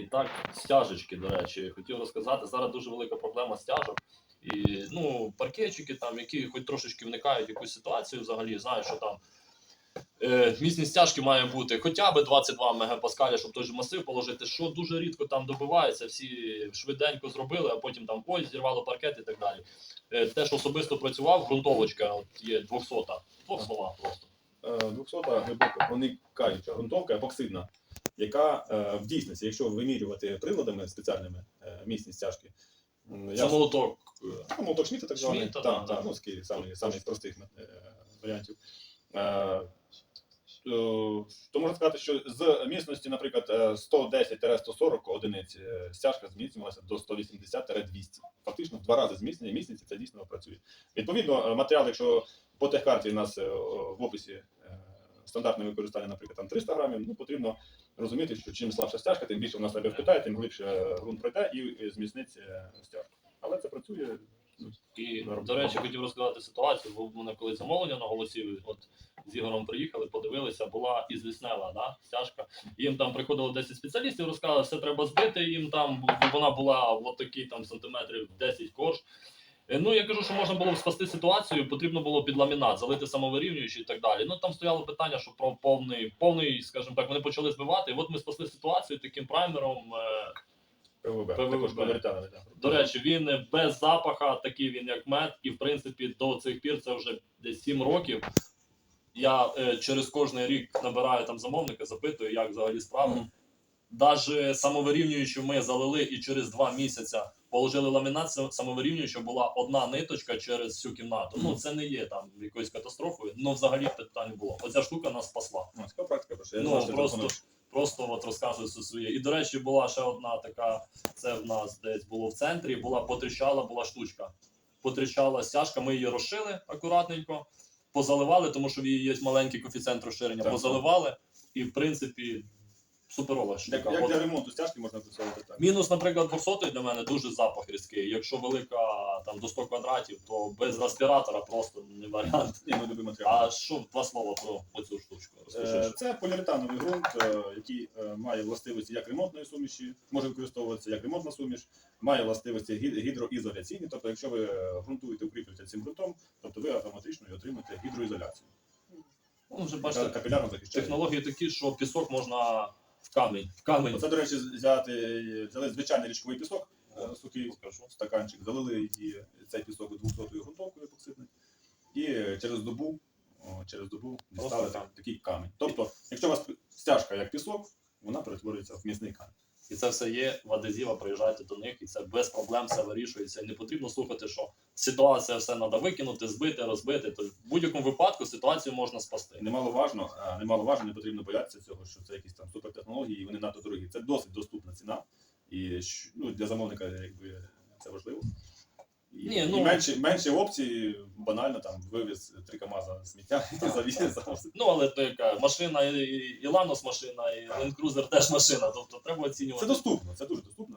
І так, стяжечки, до речі, хотів розказати. Зараз дуже велика проблема стяжок. І ну, паркетчики, там, які хоч трошечки вникають в якусь ситуацію, взагалі знають, що там е, стяжки має бути хоча б 22 мегапаскаля, щоб той же масив положити, що дуже рідко там добивається, всі швиденько зробили, а потім там ой, зірвало паркет і так далі. Е, те, що особисто працював, ґрунтовочка от є 200 Двох слова просто. Е, 200 глибоко проникаюча ґрунтовка епоксидна, яка е, в дійсності, якщо вимірювати приладами спеціальними е, місні стяжки, Це молоток. е, Ну, молоток Шміта, так званий, Шміта, так, да, так, да. ну, такий самий, самий з простих е, варіантів. Е, то, можна сказати, що з міцності, наприклад, е, 110-140 одиниць е, стяжка зміцнювалася до 180-200. Фактично в два рази зміцнення міцності це дійсно працює. Відповідно, е, матеріал, якщо по техкарті у нас е, в описі е, стандартне використання, наприклад, там 300 грамів, ну потрібно розуміти, що чим слабша стяжка, тим більше вона себе впитає, тим глибше ґрунт пройде і зміцнить стяжку. Але це працює. ну, І, до речі, хотів розказати ситуацію, бо в мене коли замовлення на голосі, от з Ігорем приїхали, подивилися, була і звіснела да, стяжка. Їм там приходило 10 спеціалістів, розказали, все треба збити. Їм там вона була от такий там сантиметрів 10 корж. Е, Ну, я кажу, що можна було б спасти ситуацію, потрібно було під ламінат, залити самовирівнюючи і так далі. Ну там стояло питання, що про повний, повний, скажімо так, вони почали збивати. І от ми спасли ситуацію таким праймером. е, ПВБ. ПВБ. Також поліуретановий. До речі, він без запаха, такий він як мед, і в принципі до цих пір це вже десь 7 років. Я е, через кожний рік набираю там замовника, запитую, як взагалі справи. Даже самовирівнюючу ми залили і через два місяці положили ламінат са- самовирівнюючу, була одна ниточка через всю кімнату. Ну це не є там якоюсь катастрофою, але взагалі питань було. Оця штука нас спасла. Ну, практика, просто я Ну, знаю, просто- Просто от розказую все своє. І до речі, була ще одна така, це в нас десь було в центрі, була потріщала, була штучка. Потріщала стяжка, ми її розшили акуратненько, позаливали, тому що в її є маленький коефіцієнт розширення, Так. позаливали, і в принципі суперова Як, штука. як От для ремонту стяжки можна використовувати так. Мінус, наприклад, 200 для мене дуже запах різкий. Якщо велика там до 100 квадратів, то без респіратора просто не варіант. Ні, ми любимо матеріал. А що два слова про оцю штучку? Розкажи. Е, Це поліуретановий ґрунт, е, який е, має властивості як ремонтної суміші, може використовуватися як ремонтна суміш, має властивості гі- гідроізоляційні. Тобто, якщо ви е, ґрунтуєте, укріплюєте цим ґрунтом, тобто ви автоматично і отримаєте гідроізоляцію. Ну, вже Яка бачите, капілярно захищає. технології такі, що пісок можна в камінь. В камінь. Оце, до речі, взяти, взяли звичайний річковий пісок, е, сухий Покажу. стаканчик, залили і цей пісок 200 ґрунтовкою епоксидною, і через добу, через добу дістали там такий камінь. Тобто, якщо у вас стяжка як пісок, вона перетворюється в міцний камінь. І це все є в адезіва, приїжджайте до них, і це без проблем все вирішується. І не потрібно слухати, що ситуація все треба викинути, збити, розбити. То в будь-якому випадку ситуацію можна спасти. Немаловажно, немаловажно, не потрібно боятися цього, що це якісь там супертехнології, і вони надто дорогі. Це досить доступна ціна, і ну, для замовника якби це важливо. І, Ні, ну- і менше, менше опцій, банально там вивіз три КАМАЗа сміття і завіз. завез. Ну але то яка машина, і, і Ланос машина, і Land Cruiser теж машина. Тобто треба оцінювати. Це доступно, це дуже доступно.